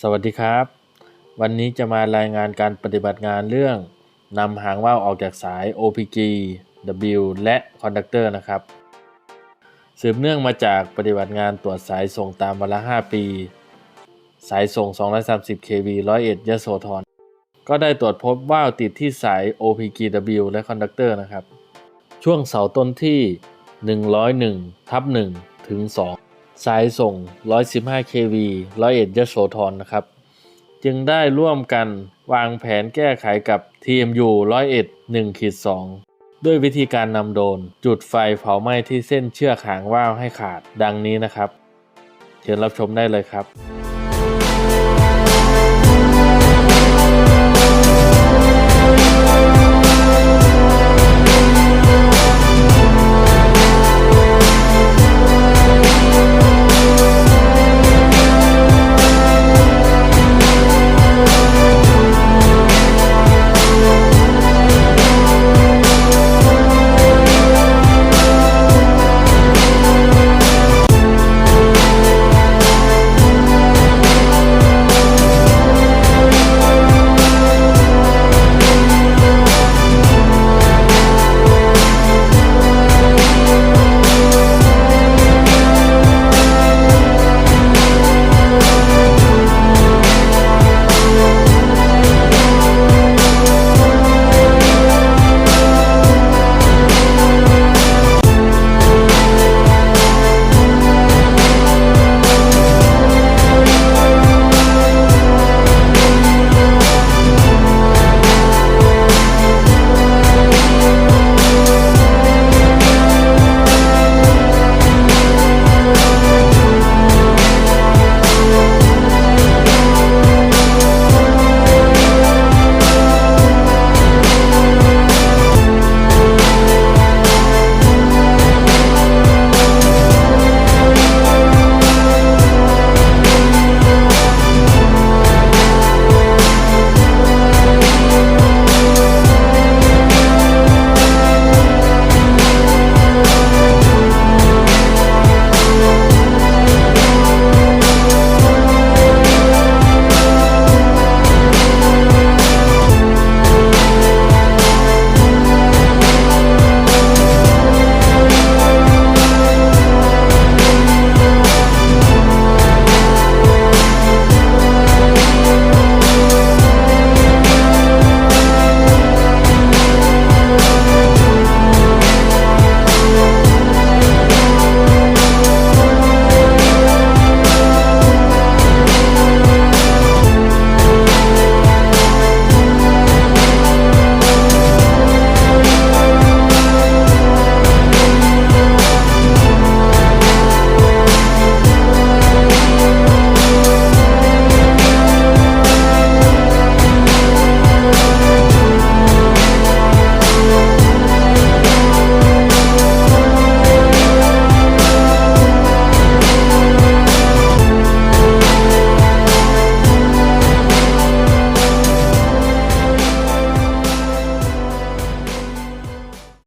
สวัสดีครับ วันนี้จะมารายงานการปฏิบัติงานเรื่องนำหางว่าวออกจากสาย OPG W และคอนดักเตอร์นะครับ สืบเนื่องมาจากปฏิบัติงานตรวจสายส่งตามเวลา5ปี สายส่ง 230 kV 101ยโสธรก็ได้ตรวจพบว่าวติดที่สาย OPGW และคอนดักเตอร์นะครับ ช่วงเสาต้นที่ 101ทับ1ถึง 2 สายส่ง 115 kV 101ยโสธรนะครับ จึงได้ร่วมกันวางแผนแก้ไขกับ TMU 101 1ขีด2ด้วยวิธีการนำโดน จุดไฟเผาไหม้ที่เส้นเชือกหางว่าวให้ขาดดังนี้นะครับ เชิญรับชมได้เลยครับ